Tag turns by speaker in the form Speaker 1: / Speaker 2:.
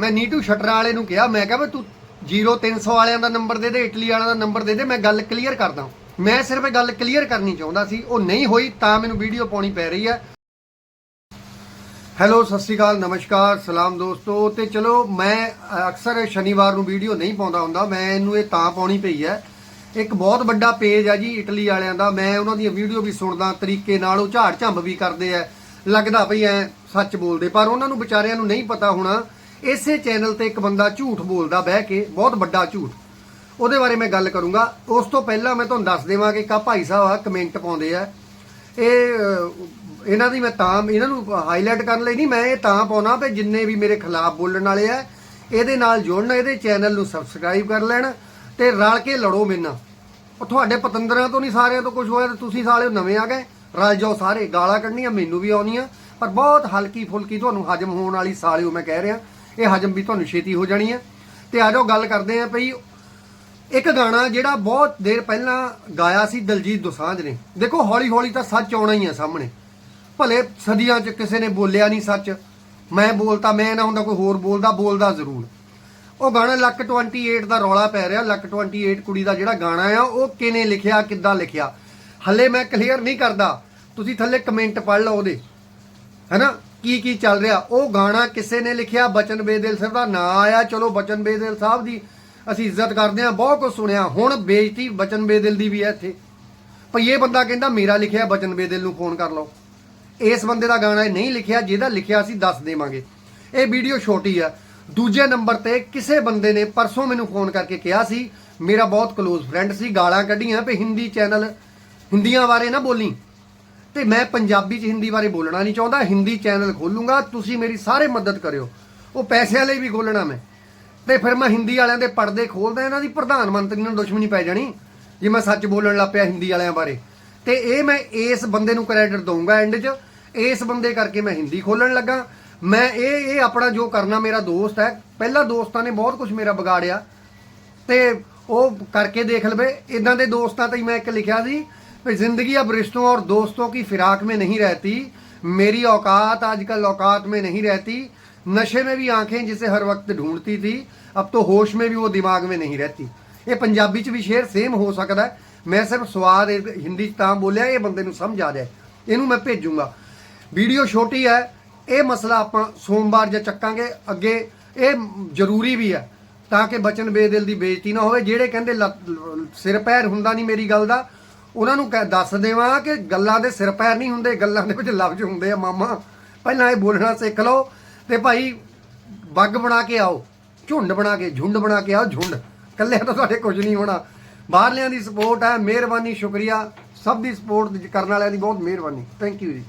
Speaker 1: ਮੈਂ ਨੀਟੂ ਸ਼ਟਰਾਂ ਵਾਲੇ ਨੂੰ ਕਿਹਾ, ਮੈਂ ਕਿਹਾ ਵੀ ਤੂੰ 0300 ਵਾਲਿਆਂ ਦਾ ਨੰਬਰ ਦੇ ਦੇ, ਇਟਲੀ ਵਾਲਿਆਂ ਦਾ ਨੰਬਰ ਦੇ ਦੇ, ਮੈਂ ਗੱਲ ਕਲੀਅਰ ਕਰਦਾ ਮੈਂ ਸਿਰਫ ਗੱਲ ਕਲੀਅਰ ਕਰਨੀ ਚਾਹੁੰਦਾ ਸੀ, ਉਹ ਨਹੀਂ ਹੋਈ ਤਾਂ ਮੈਨੂੰ ਵੀਡੀਓ ਪਾਉਣੀ ਪੈ ਰਹੀ ਹੈ। ਹੈਲੋ ਸਤਿ ਸ਼੍ਰੀ ਅਕਾਲ, ਨਮਸਕਾਰ, ਸਲਾਮ ਦੋਸਤੋ। ਤੇ ਚਲੋ, ਮੈਂ ਅਕਸਰ ਸ਼ਨੀਵਾਰ ਨੂੰ ਵੀਡੀਓ ਨਹੀਂ ਪਾਉਂਦਾ ਹੁੰਦਾ, ਮੈਂ ਇਹਨੂੰ ਇਹ ਤਾਂ ਪਾਉਣੀ ਪਈ ਹੈ। ਇੱਕ ਬਹੁਤ ਵੱਡਾ ਪੇਜ ਆ ਜੀ ਇਟਲੀ ਵਾਲਿਆਂ ਦਾ, ਮੈਂ ਉਹਨਾਂ ਦੀਆਂ ਵੀਡੀਓ ਵੀ ਸੁਣਦਾ, ਤਰੀਕੇ ਨਾਲ ਉਹ ਝਾੜ ਝੰਬ ਵੀ ਕਰਦੇ ਆ। ਲੱਗਦਾ ਭਈ ਐ ਸੱਚ ਬੋਲਦੇ, ਪਰ ਉਹਨਾਂ ਨੂੰ ਵਿਚਾਰਿਆਂ ਨੂੰ ਨਹੀਂ ਪਤਾ ਹੋਣਾ ਇਸੇ ਚੈਨਲ ਤੇ ਇੱਕ ਬੰਦਾ ਝੂਠ ਬੋਲਦਾ, ਬਹਿ ਕੇ, ਬਹੁਤ ਵੱਡਾ ਝੂਠ। ਉਹਦੇ ਬਾਰੇ ਮੈਂ ਗੱਲ ਕਰੂੰਗਾ। ਉਸ ਤੋਂ ਪਹਿਲਾਂ ਮੈਂ ਤੁਹਾਨੂੰ ਦੱਸ ਦੇਵਾਂ ਕਿ ਕਾ ਭਾਈ ਸਾਹਿਬ ਆ ਕਮੈਂਟ ਪਾਉਂਦੇ ਆ। ਇਹ ਇਹਨਾਂ ਦੀ ਮੈਂ ਤਾਂ, ਇਹਨਾਂ ਨੂੰ ਹਾਈਲਾਈਟ ਕਰਨ ਲਈ ਨਹੀਂ, ਮੈਂ ਇਹ ਤਾਂ ਪਾਉਣਾ ਵੀ ਜਿੰਨੇ ਵੀ ਮੇਰੇ ਖਿਲਾਫ ਬੋਲਣ ਵਾਲੇ ਆ, ਇਹਦੇ ਨਾਲ ਜੁੜਨ, ਇਹਦੇ ਚੈਨਲ ਨੂੰ ਸਬਸਕ੍ਰਾਈਬ ਕਰ ਲੈਣ ਤੇ ਰਲ ਕੇ ਲੜੋ ਮੇਰੇ ਉਹ ਤੁਹਾਡੇ ਪਤੰਦਰਾਂ ਤੋਂ ਨਹੀਂ, ਸਾਰਿਆਂ ਤੋਂ ਕੁਝ ਹੋਇਆ ਤੇ ਤੁਸੀਂ ਸਾਲੇ ਨਵੇਂ ਆ ਗਏ। ਰਲ ਜਾਓ ਸਾਰੇ, ਗਾਲਾਂ ਕੱਢਣੀਆਂ, ਮੈਨੂੰ ਵੀ ਆਉਣੀਆਂ, ਪਰ ਬਹੁਤ ਹਲਕੀ ਫੁਲਕੀ ਤੁਹਾਨੂੰ ਹਜਮ ਹੋਣ ਵਾਲੀ ਸਾਲਿਓ ਮੈਂ ਕਹਿ ਰਿਹਾ। ਇਹ ਹਜਮ ਵੀ ਤੁਹਾਨੂੰ ਛੇਤੀ ਹੋ ਜਾਣੀ ਹੈ ਤੇ ਆ ਜਾਓ ਗੱਲ ਕਰਦੇ ਆਂ ਭਈ ਇੱਕ ਗਾਣਾ ਜਿਹੜਾ ਬਹੁਤ ਦੇਰ ਪਹਿਲਾਂ ਗਾਇਆ ਸੀ ਦਲਜੀਤ ਦੋਸਾਂਝ ਨੇ। ਦੇਖੋ ਹੌਲੀ ਹੌਲੀ ਤਾਂ ਸੱਚ ਆਉਣਾ ਹੀ ਹੈ ਸਾਹਮਣੇ। ਭਲੇ ਸਦੀਆਂ 'ਚ ਕਿਸੇ ਨੇ ਬੋਲਿਆ ਨਹੀਂ ਸੱਚ। ਮੈਂ ਬੋਲਤਾ, ਮੈਂ ਨਾ ਹੁੰਦਾ, ਕੋਈ ਹੋਰ ਬੋਲਦਾ ਬੋਲਦਾ ਜ਼ਰੂਰ। ਉਹ ਗਾਣਾ ਲੱਕ 28 ਦਾ ਰੌਲਾ ਪੈ ਰਿਹਾ, ਲੱਕ 28 ਕੁੜੀ ਦਾ ਜਿਹੜਾ ਗਾਣਾ ਆ, ਉਹ ਕਿਨੇ ਲਿਖਿਆ, ਕਿੱਦਾਂ ਲਿਖਿਆ? ਹੱਲੇ ਮੈਂ ਕਲੀਅਰ ਨਹੀਂ ਕਰਦਾ। ਤੁਸੀਂ ਥੱਲੇ ਕਮੈਂਟ ਪੜ੍ਹ ਲਓ ਉਹਦੇ। ਹੈਨਾ? ਕੀ ਕੀ ਚੱਲ ਰਿਹਾ? ਉਹ ਗਾਣਾ ਕਿਸੇ ਨੇ ਲਿਖਿਆ? ਬਚਨ ਬੇਦਿਲ ਸਾਹਿਬ ਦਾ ਨਾਂ ਆਇਆ। ਚਲੋ, ਬਚਨ ਬੇਦਿਲ ਸਾਹਿਬ ਦੀ ਅਸੀਂ ਇੱਜ਼ਤ ਕਰਦੇ ਹਾਂ, ਬਹੁਤ ਕੁਝ ਸੁਣਿਆ। ਹੁਣ ਬੇਇੱਜ਼ਤੀ ਬਚਨ ਬੇਦਿਲ ਦੀ ਵੀ ਹੈ ਇੱਥੇ। ਭਈ ਇਹ ਬੰਦਾ ਕਹਿੰਦਾ, ਮੇਰਾ ਲਿਖਿਆ, ਬਚਨ ਬੇਦਿਲ ਨੂੰ ਫੋਨ ਕਰ ਲਓ। ਇਸ ਬੰਦੇ ਦਾ ਗਾਣਾ ਇਹ ਨਹੀਂ ਲਿਖਿਆ, ਜਿਹਦਾ ਲਿਖਿਆ ਅਸੀਂ ਦੱਸ ਦੇਵਾਂਗੇ। ਇਹ ਵੀਡੀਓ ਛੋਟੀ ਆ। ਦੂਜੇ ਨੰਬਰ ਤੇ ਕਿਸੇ ਬੰਦੇ ਨੇ ਪਰਸੋਂ ਮੈਨੂੰ ਫੋਨ ਕਰਕੇ ਕਿਹਾ ਸੀ, ਮੇਰਾ ਬਹੁਤ ਕਲੋਜ਼ ਫਰੈਂਡ ਸੀ, ਗਾਲਾਂ ਕੱਢੀਆਂ ਵੀ ਹਿੰਦੀ ਚੈਨਲ ਹਿੰਦੀਆਂ ਬਾਰੇ ਨਾ ਬੋਲੀ। ਤੇ ਮੈਂ ਪੰਜਾਬੀ ਚ ਹਿੰਦੀ ਬਾਰੇ ਬੋਲਣਾ ਨਹੀਂ ਚਾਹੁੰਦਾ, ਹਿੰਦੀ ਚੈਨਲ ਖੋਲੂੰਗਾ, ਤੁਸੀਂ ਮੇਰੀ ਸਾਰੇ ਮਦਦ ਕਰਿਓ। ਉਹ ਪੈਸਿਆਂ ਲਈ ਵੀ ਖੋਲਣਾ ਮੈਂ। ਤੇ ਫਿਰ ਮੈਂ ਹਿੰਦੀ ਵਾਲਿਆਂ ਦੇ ਪਰਦੇ ਖੋਲਦਾ, ਇਹਨਾਂ ਦੀ ਪ੍ਰਧਾਨ ਮੰਤਰੀ ਨਾਲ ਦੁਸ਼ਮਣੀ ਪੈ ਜਾਣੀ, ਜੇ ਮੈਂ ਸੱਚ ਬੋਲਣ ਲੱਗ ਪਿਆ ਹਿੰਦੀ ਵਾਲਿਆਂ ਬਾਰੇ। ਤੇ ਇਹ ਮੈਂ ਇਸ ਬੰਦੇ ਨੂੰ ਕ੍ਰੈਡਿਟ ਦਊਂਗਾ ਐਂਡ 'ਚ। ਇਸ ਬੰਦੇ ਕਰਕੇ ਮੈਂ ਹਿੰਦੀ ਖੋਲਣ ਲੱਗਾ। ਮੈਂ ਇਹ ਇਹ ਆਪਣਾ ਜੋ ਕਰਨਾ ਮੇਰਾ ਦੋਸਤ ਹੈ, ਪਹਿਲਾ ਦੋਸਤਾਂ ਨੇ ਬਹੁਤ ਕੁਝ ਮੇਰਾ ਵਿਗਾੜਿਆ। ਤੇ ਉਹ ਕਰਕੇ ਦੇਖ ਲਵੇ ਇਦਾਂ ਦੇ ਦੋਸਤਾਂ ਤੇ ਹੀ ਮੈਂ ਇੱਕ ਲਿਖਿਆ ਸੀ ਵੀ ਜ਼ਿੰਦਗੀ अब रिश्तों और दोस्तों की फिराक में नहीं रहती मेरी औकात आजकल औकात में नहीं रहती नशे में भी आंखें जिसे हर वक्त ढूंढती थी अब तो होश में भी वो दिमाग में नहीं रहती ਇਹ ਪੰਜਾਬੀ ਚ ਵੀ ਸ਼ੇਰ ਸੇਮ ਹੋ ਸਕਦਾ ਹੈ। ਮੈਂ ਸਿਰਫ ਸਵਾਦ ਇਹ ਹਿੰਦੀ ਚ ਤਾਂ ਬੋਲਿਆ ਇਹ ਬੰਦੇ ਨੂੰ ਸਮਝ ਆ ਜਾਏ ਇਹਨੂੰ ਮੈਂ ਭੇਜੂੰਗਾ ਵੀਡੀਓ ਛੋਟੀ ਹੈ ਇਹ ਮਸਲਾ ਆਪਾਂ ਸੋਮਵਾਰ ਜਾਂ ਚੱਕਾਂਗੇ ਅੱਗੇ ਇਹ ਜ਼ਰੂਰੀ ਵੀ ਹੈ ਤਾਂ ਕਿ ਬਚਨ ਬੇਦਿਲ ਦੀ ਬੇਇੱਜ਼ਤੀ ਨਾ ਹੋਵੇ ਜਿਹੜੇ ਕਹਿੰਦੇ ਲੱਤ- ਸਿਰ ਪੈਰ ਹੁੰਦਾ ਨਹੀਂ ਮੇਰੀ ਗੱਲ ਦਾ ਉਹਨਾਂ ਨੂੰ ਕਹਿ ਦੱਸ ਦੇਵਾਂ ਕਿ ਗੱਲਾਂ ਦੇ ਸਿਰ ਪੈਰ ਨਹੀਂ ਹੁੰਦੇ, ਗੱਲਾਂ ਦੇ ਵਿੱਚ ਲਫ਼ਜ਼ ਹੁੰਦੇ ਆ ਮਾਮਾ। ਪਹਿਲਾਂ ਇਹ ਬੋਲਣਾ ਸਿੱਖ ਲਓ ਤੇ ਭਾਈ ਬੱਗ ਬਣਾ ਕੇ ਆਓ, ਝੁੰਡ ਬਣਾ ਕੇ, ਝੁੰਡ ਬਣਾ ਕੇ ਆਓ, ਝੁੰਡ। ਕੱਲਿਆਂ ਤਾਂ ਤੁਹਾਡੇ ਕੁਝ ਨਹੀਂ ਹੋਣਾ। ਬਾਹਰਲਿਆਂ ਦੀ ਸਪੋਰਟ ਹੈ, ਮਿਹਰਬਾਨੀ, ਸ਼ੁਕਰੀਆ। ਸਭ ਦੀ ਸਪੋਰਟ ਕਰਨ ਵਾਲਿਆਂ ਦੀ ਬਹੁਤ ਮਿਹਰਬਾਨੀ। ਥੈਂਕ ਯੂ ਜੀ।